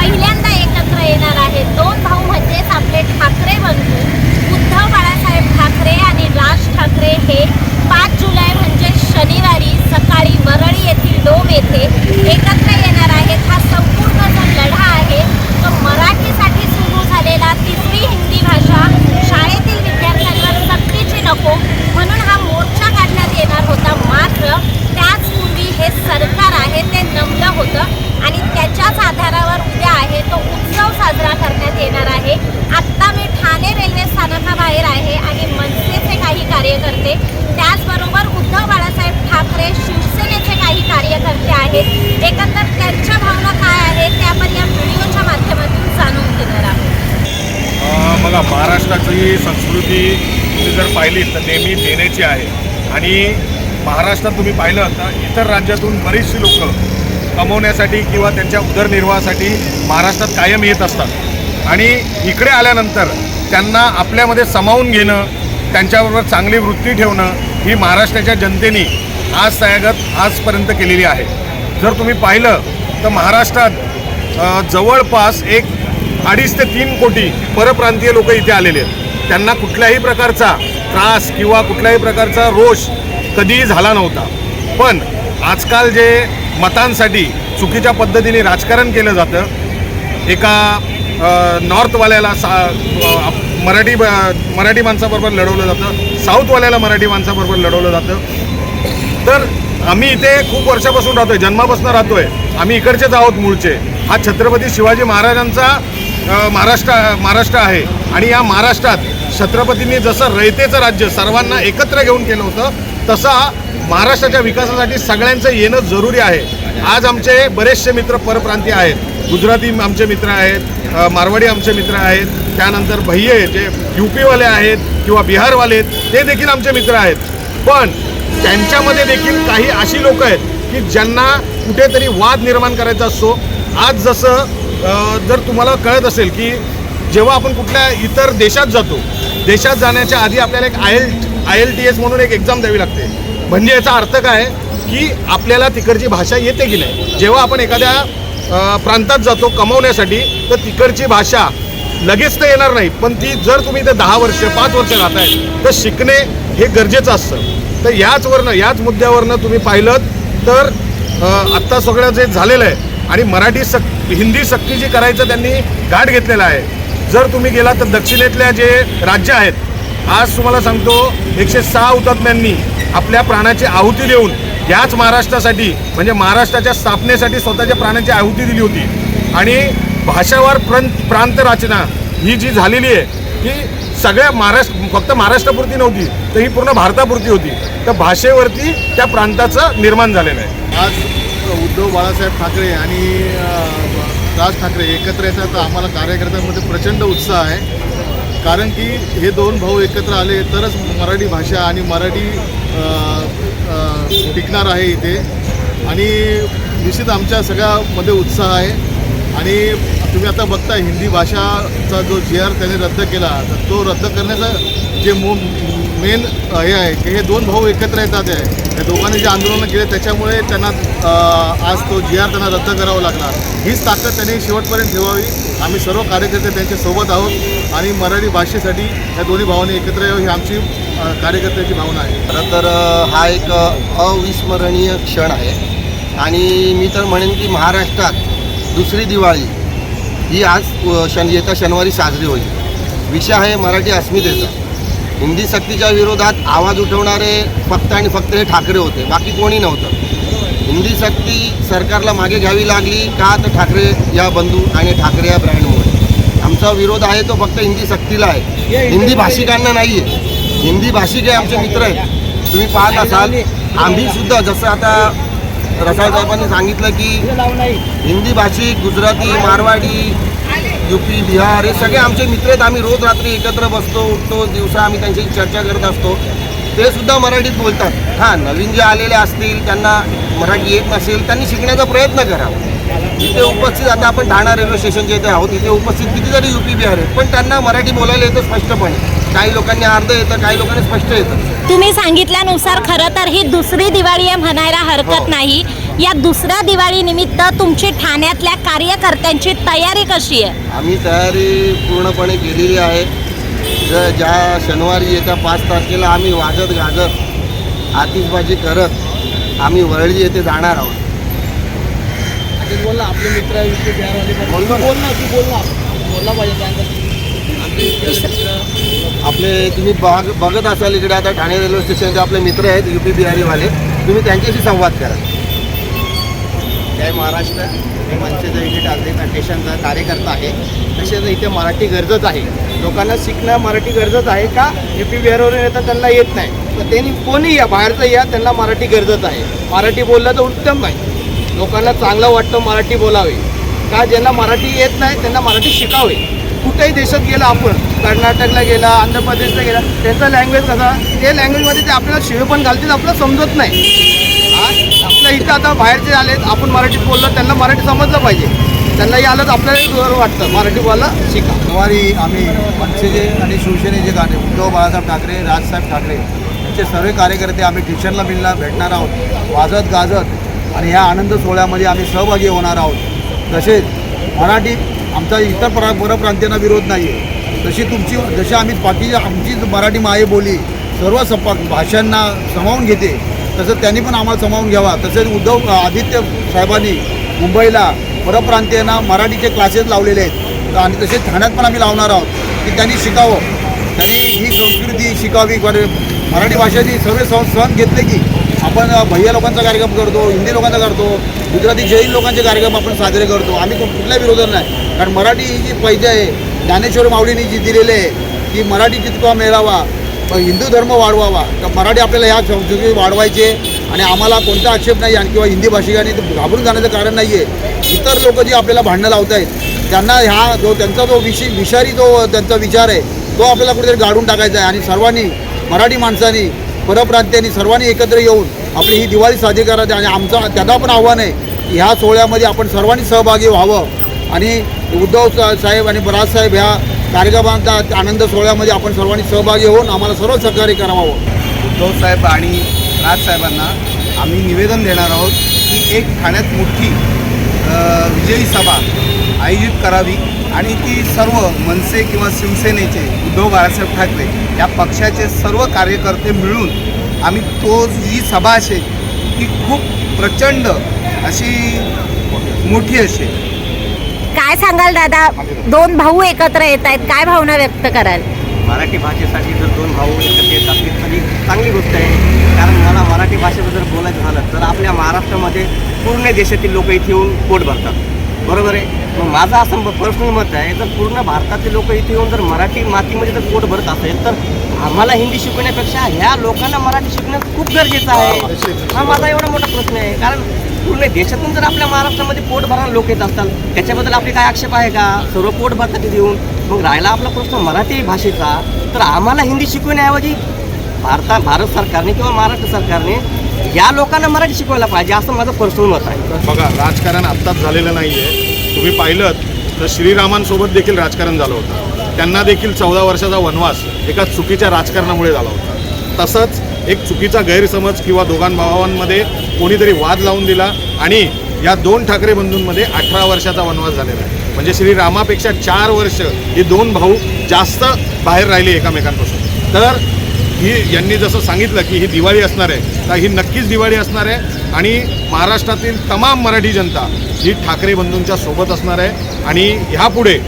पहिल्यांदा एकत्र येणार आहेत. दोन भाऊ म्हणजेच आपले ठाकरे बंधू. उद्धव बाळासाहेब ठाकरे आणि राज ठाकरे हे पाच जुलै म्हणजे शनिवारी सकाळी वरळी येथील डोम येथे एकत्र येणार आहेत हा संपूर्ण जो लढा आहे तो मराठीसाठी सुरू झालेला तिसरी हिंदी भाषा शाळेतील विद्यार्थ्यांवर सक्तीची नको म्हणून हा मोर्चा काढण्यात येणार होता मात्र त्याचपूर्वी हे सरकार आहे ते नमलं होतं आणि त्याच्याच आधारावर उद्या आहे तो उत्सव साजरा करण्यात येणार आहे. आत्ता मी ठाणे रेल्वे स्थानकाबाहेर आहे आणि मनसेचे काही कार्यकर्ते त्याचबरोबर उद्धव बाळासाहेब ठाकरे शिवसेनेचे काही कार्यकर्ते आहेत. एकंदर त्यांच्या भावना काय आहेत ते आपण या व्हिडिओच्या माध्यमातून जाणून घेणार आहोत. बघा महाराष्ट्राची संस्कृती तुम्ही जर पाहिली तर नेहमी देण्याची आहे. आणि महाराष्ट्रात तुम्ही पाहिलं तर इतर राज्यातून बरीचशी लोक कमवण्यासाठी किंवा त्यांच्या उदरनिर्वाहासाठी महाराष्ट्रात कायम येत असतात. आणि इकडे आल्यानंतर त्यांना आपल्यामध्ये सामावून घेणं त्यांच्याबरोबर चांगली वृत्ती ठेवणं ही महाराष्ट्राच्या जनतेने आज सयागत आजपर्यंत केलेली आहे. जर तुम्ही पाहिलं तर महाराष्ट्रात जवळपास एक अडीच ते तीन कोटी परप्रांतीय लोक इथे आलेले आहेत. त्यांना कुठल्याही प्रकारचा त्रास किंवा कुठल्याही प्रकारचा रोष कधीही झाला नव्हता. पण आजकाल जे मतांसाठी चुकीच्या पद्धतीने राजकारण केलं जातं एका नॉर्थवाल्याला सा मराठी ब- मराठी माणसाबरोबर लढवलं जातं. साऊथवाल्याला मराठी माणसाबरोबर लढवलं जातं. तर आम्ही इथे खूप वर्षापासून राहतोय जन्मापासून राहतोय. आम्ही इकडचेच आहोत मूळचे. हा छत्रपती शिवाजी महाराजांचा महाराष्ट्र महाराष्ट्र आहे. आणि या महाराष्ट्रात छत्रपतींनी जसं रयतेचं राज्य सर्वांना एकत्र घेऊन केलं होतं तसा महाराष्ट्राच्या विकासासाठी सगळ्यांचं येणं जरुरी आहे. आज आमचे बरेचसे मित्र परप्रांतीय आहेत. गुजराती आमचे मित्र आहेत मारवाडी आमचे मित्र आहेत त्यानंतर भैये जे युपीवाले आहेत किंवा बिहारवाले आहेत ते देखील आमचे मित्र आहेत. पण त्यांच्यामध्ये देखील काही अशी लोक आहेत की ज्यांना कुठेतरी वाद निर्माण करायचा असतो. आज जसं जर तुम्हाला कळत असेल की जेव्हा आपण कुठल्या इतर देशात जातो देशात जाण्याच्या आधी आपल्याला एक I L I L T S म्हणून एक एक्झाम द्यावी लागते. म्हणजे याचा अर्थ काय की आपल्याला तिकडची भाषा येते की नाही? जेव्हा आपण एखाद्या प्रांतात जातो कमवण्यासाठी तर तिकडची भाषा लगेच तर येणार नाही. पण ती जर तुम्ही ते दहा वर्ष पाच वर्ष राहताय तर शिकणे हे गरजेचं असतं. तर याचवरनं याच मुद्द्यावरनं तुम्ही पाहिलं तर आत्ता सगळं जे झालेलं आहे आणि मराठी सक हिंदी सक्ती जी करायचं त्यांनी गाठ घेतलेला आहे. जर तुम्ही गेला तर दक्षिणेतल्या जे राज्य आहेत आज तुम्हाला सांगतो एकशे सहा हुतात्म्यांनी आपल्या प्राणाची आहुती देऊन याच महाराष्ट्रासाठी म्हणजे महाराष्ट्राच्या स्थापनेसाठी स्वतःच्या प्राणाची आहुती दिली होती. आणि भाषावार प्रांत प्रांत रचना ही जी झालेली आहे ही सगळ्या महाराष्ट्र फक्त महाराष्ट्रापुरती नव्हती तर ही पूर्ण भारतापुरती होती. तर भाषेवरती त्या प्रांताचं निर्माण झालेलं आहे. आज उद्धव बाळासाहेब ठाकरे आणि राज ठाकरे एकत्र येतात तर आम्हाला कार्यकर्त्यांमध्ये प्रचंड उत्साह आहे. कारण की हे दोन भाऊ एकत्र आले तरच मराठी भाषा आणि मराठी टिकणार आहे इथे. आणि निश्चित आमच्या सगळ्यामध्ये उत्साह आहे. आणि तुम्ही आता बघता हिंदी भाषाचा जो जी आर त्याने रद्द केला तर तो रद्द करण्याचं जे मो मेन हे आहे की हे दोन भाऊ एकत्र येतात आहे या दोघांनी जे आंदोलनं केले त्याच्यामुळे त्यांना आज तो जी आर त्यांना रद्द करावा लागला हीच ताकद त्यांनी शेवटपर्यंत ठेवावी. आम्ही सर्व कार्यकर्ते त्यांच्यासोबत आहोत आणि मराठी भाषेसाठी या दोन्ही भावांनी एकत्र यावं ही आमची कार्यकर्त्याची भावना आहे. खरं तर हा एक अविस्मरणीय क्षण आहे. आणि मी तर म्हणेन की महाराष्ट्रात दुसरी दिवाळी ही आज शन येत्या शनिवारी साजरी होईल. विषय आहे मराठी अस्मितेचा. हिंदी सक्तीच्या विरोधात आवाज उठवणारे फक्त आणि फक्त हे ठाकरे होते बाकी कोणी नव्हतं. हिंदी सक्ती सरकारला मागे घ्यावी लागली का तर ठाकरे या बंधू आणि ठाकरे या ब्रँडमुळे. आमचा विरोध आहे तो फक्त हिंदी सक्तीला आहे. हिंदी भाषिकांना नाही आहे हिंदी भाषिक हे आमचे मित्र आहेत. तुम्ही पाहत असाल आम्ही सुद्धा जसं आता रसाळ साहेबांनी सांगितलं की हिंदी भाषिक गुजराती मारवाडी युपी बिहार हे सगळे आमचे मित्र आहेत. आम्ही रोज रात्री एकत्र बसतो उठतो दिवसा आम्ही त्यांची चर्चा करत असतो. ते सुद्धा मराठीत बोलतात. हां नवीन जे आलेले असतील त्यांना मराठी येत नसेल त्यांनी शिकण्याचा प्रयत्न करावा इथे उपस्थित आता आपण ठाणा रेल्वे स्टेशनच्या इथे आहोत इथे उपस्थित कितीतरी पी बिहार आहेत. पण त्यांना मराठी बोलायला येतं स्पष्टपणे. काही लोकांनी अर्ध येतं काही लोकांनी स्पष्ट येतं. तुम्ही सांगितल्यानुसार खरं तर ही दुसरी दिवाळी आहे म्हणायला हरकत नाही. या दुसऱ्या दिवाळी निमित्त तुमची ठाण्यातल्या कार्यकर्त्यांची तयारी कशी आहे? आम्ही तयारी पूर्णपणे केलेली आहे. ज ज्या शनिवारी येत्या पाच तारखेला आम्ही वाजत गाजत आतिषबाजी करत आम्ही वरळी येथे जाणार आहोत. बोल ना आपले मित्र बोल ना. बोल ना तू बोल ना. बोलला पाहिजे त्यानंतर. आपले तुम्ही बघ बघत असाल इकडे आता ठाणे रेल्वे स्टेशनचे आपले मित्र आहेत यू पी बिहारीवाले. तुम्ही त्यांच्याशी संवाद करा. जय महाराष्ट्र. मी मनसेचा युनिट आजचा स्टेशनचा कार्यकर्ता आहे. तसेच इथे मराठी गरजच आहे. लोकांना शिकणं मराठी गरजच आहे का? यू पी बिहारवरून येतात त्यांना येत नाही. तर त्यांनी कोणी या बाहेरचं या त्यांना मराठी गरजच आहे. मराठी बोललं तर उत्तम आहे. लोकांना चांगलं वाटतं मराठी बोलावे. का ज्यांना मराठी येत नाही त्यांना मराठी शिकावे. कुठेही देशात गेला आपण कर्नाटकला गेला आंध्र प्रदेशला गेला त्याचा लँग्वेज कसा? ते लँग्वेजमध्ये ते आपल्याला शिवे पण घालतील आपल्याला समजत नाही. हा आपल्या इथं आता बाहेरचे आले आपण मराठीत बोललो त्यांना मराठी समजलं पाहिजे. त्यांनाही आलं तर आपल्याला बरं वाटतं. मराठी बोलायला शिका. सोमवारी आम्ही मनसेचे आणि शिवसेनेचे गाणे उद्धव बाळासाहेब ठाकरे राजसाहेब ठाकरे यांचे सर्व कार्यकर्ते आम्ही ट्युशनला मिळणार भेटणार आहोत. वाजत गाजत आणि ह्या आनंद सोहळ्यामध्ये आम्ही सहभागी होणार आहोत. तसेच मराठी आमचा इतर प्रा परप्रांतीयांना विरोध नाही आहे तशी तुमची जशी आम्ही बाकी आमची मराठी मायेबोली सर्व सपा भाषांना समावून घेते तसं त्यांनी पण आम्हाला समावून घ्यावा. तसेच उद्धव आदित्य साहेबांनी मुंबईला परप्रांतीयांना मराठीचे क्लासेस लावलेले आहेत. आणि तसेच ठाण्यात पण आम्ही लावणार आहोत की त्यांनी शिकावं. त्यांनी ही संस्कृती शिकावी. मराठी भाषेची सर्व सण घेतले की आपण भैया लोकांचा कार्यक्रम करतो हिंदी लोकांचा करतो. गुजराती जैन लोकांचे कार्यक्रम आपण साजरे करतो. आम्ही कुठल्या विरोधात नाही. कारण मराठी ही जी पाहिजे आहे ज्ञानेश्वर माऊलींनी जी दिलेली आहे की मराठी जितका मिळावा हिंदू धर्म वाढवावा तर मराठी आपल्याला ह्या संस्कृती वाढवायचे आणि आम्हाला कोणता आक्षेप नाही आणि किंवा हिंदी भाषिकांनी घाबरून जाण्याचं कारण नाही आहे. इतर लोक जी आपल्याला भांडणं लावत आहेत त्यांना ह्या जो त्यांचा जो विषय विषारी जो त्यांचा विचार आहे तो आपल्याला कुठेतरी गाडून टाकायचा आहे. आणि सर्वांनी मराठी माणसांनी परप्रांत्यांनी सर्वांनी एकत्र येऊन आपली ही दिवाळी साजरी करायची आणि आमचं त्यांना पण आव्हान आहे ह्या सोहळ्यामध्ये आपण सर्वांनी सहभागी व्हावं. आणि उद्धव सा- साहेब आणि बराजसाहेब ह्या कार्यक्रमांचा आनंद सोहळ्यामध्ये आपण सर्वांनी सहभागी होऊन आम्हाला सर्व सहकार्य करावं. उद्धव साहेब आणि राजसाहेबांना आम्ही निवेदन देणार आहोत की एक ठाण्यात मोठी विजयी सभा आयोजित करावी आणि ती सर्व मनसे किंवा शिवसेनेचे उद्धव बाळासाहेब ठाकरे या पक्षाचे सर्व कार्यकर्ते मिळून आम्ही तो जी सभा असेल ती खूप प्रचंड अशी मोठी असेल काय सांगाल दादा? दोन भाऊ एकत्र येत आहेत. काय भावना व्यक्त कराल? मराठी भाषेसाठी जर दोन भाऊ एकत्र येत असतील तर ही चांगली गोष्ट आहे. कारण मला मराठी भाषेबद्दल बोलायचं झालं तर आपल्या महाराष्ट्रामध्ये पूर्ण देशातील लोक इथे येऊन पोट भरतात. बरोबर आहे? मग माझं असं पर्सनल मत आहे जर पूर्ण भारतातील लोक इथे येऊन जर मराठी मातीमध्ये जर पोट भरत असेल तर आम्हाला हिंदी शिकवण्यापेक्षा ह्या लोकांना मराठी शिकणं खूप गरजेचं आहे. हा माझा एवढा मोठा प्रश्न आहे. कारण पूर्ण देशातून जर आपल्या महाराष्ट्रामध्ये पोट भरायला लोक येत असतात त्याच्याबद्दल आपले काय आक्षेप आहे का? सर्व पोट भरतात देऊन मग राहिला आपला प्रश्न मराठी भाषेचा. तर आम्हाला हिंदी शिकवण्याऐवजी भारता भारत सरकारने किंवा महाराष्ट्र सरकारने या लोकांना मराठी शिकवायला पाहिजे असं माझं पर्सनल मत आहे. बघा राजकारण आत्ताच झालेलं नाही आहे तुम्ही पाहिलं तर श्रीरामांसोबत देखील राजकारण झालं होतं. त्यांना देखील चौदा वर्षाचा वनवास एका चुकीच्या राजकारणामुळे झाला होता. तसंच एक चुकीचा गैरसमज किंवा दोघांभावांमध्ये कोणीतरी वाद लावून दिला आणि या दोन ठाकरे बंधूंमध्ये अठरा वर्षाचा वनवास झालेला आहे. म्हणजे श्रीरामापेक्षा चार वर्ष हे दोन भाऊ जास्त बाहेर राहिले एकामेकांपासून. तर ही यांनी जसं सांगितलं की ही दिवाळी असणार आहे तर ही नक्कीच दिवाळी असणार आहे आणि महाराष्ट्रातील तमाम मराठी जनता ही ठाकरे बंधूंच्या सोबत असणार आहे आणि ह्यापुढे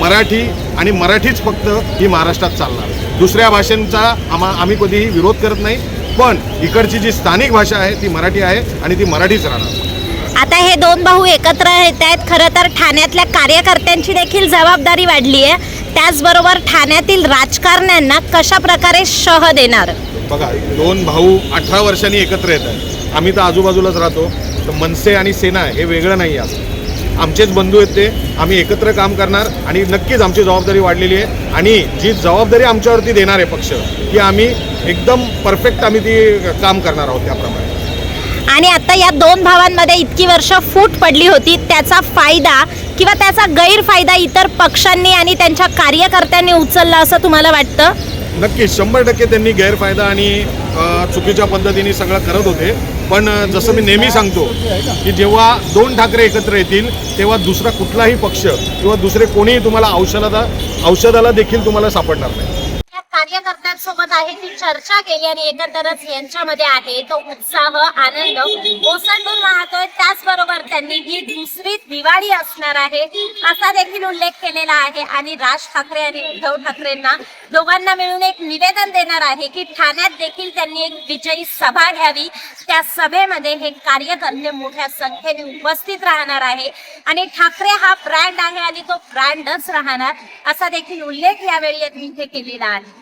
मराठी आणि मराठीच फक्त ही महाराष्ट्रात चालणार. दुसऱ्या भाषांचा आम्हा आम्ही कधीही विरोध करत नाही पण इकडची जी स्थानिक भाषा आहे ती मराठी आहे आणि ती मराठीच राहणार. आता हे दोन भाऊ एकत्र येत आहेत खरं तर ठाण्यातल्या कार्यकर्त्यांची देखील जबाबदारी वाढली आहे त्याचबरोबर ठाण्यातील राजकारण्यांना कशा प्रकारे शह देणार? बघा दोन भाऊ अठरा वर्षांनी एकत्र येत आहेत आम्ही तर आजूबाजूलाच राहतो. तर मनसे आणि सेना हे वेगळं नाही आहे. आमचेच बंधू आहेत ते. आम्ही एकत्र काम करणार आणि नक्कीच आमची जबाबदारी वाढलेली आहे. आणि जी जबाबदारी आमच्यावरती देणार आहे पक्ष ती आम्ही एकदम परफेक्ट आम्ही ती काम करणार आहोत त्याप्रमाणे. आणि आता या दोन भावांमध्ये इतकी वर्ष फूट पडली होती त्याचा फायदा किंवा त्याचा गैरफायदा इतर पक्षांनी आणि त्यांच्या कार्यकर्त्यांनी उचलला असं तुम्हाला वाटतं? नक्कीच शंभर टक्के त्यांनी गैरफायदा आणि चुकीच्या पद्धतीने सगळं करत होते. पण जसं मी नेहमी सांगतो की जेव्हा दोन ठाकरे एकत्र येतील तेव्हा दुसरा कुठलाही पक्ष किंवा दुसरे कोणीही तुम्हाला औषधाला औषधाला देखील तुम्हाला सापडणार नाही. कार्यकर्त्यांसोबत आहे. ती चर्चा केली आणि एकंदरच यांच्यामध्ये आहे. तो उत्साह आनंद ओसंडून वाहतोय. त्याचबरोबर त्यांनी ही दुसरी दिवाळी असणार आहे असा देखील उल्लेख केलेला आहे. आणि राज ठाकरे आणि उद्धव ठाकरेंना दोघांना मिळून एक निवेदन देणार आहे की ठाण्यात देखील त्यांनी एक विजयी सभा घ्यावी. त्या सभेमध्ये हे कार्यकर्ते मोठ्या संख्येने उपस्थित राहणार आहे. आणि ठाकरे हा ब्रँड आहे आणि तो ब्रँडच राहणार असा देखील उल्लेख यावेळी यांनी इथे केलेला आहे.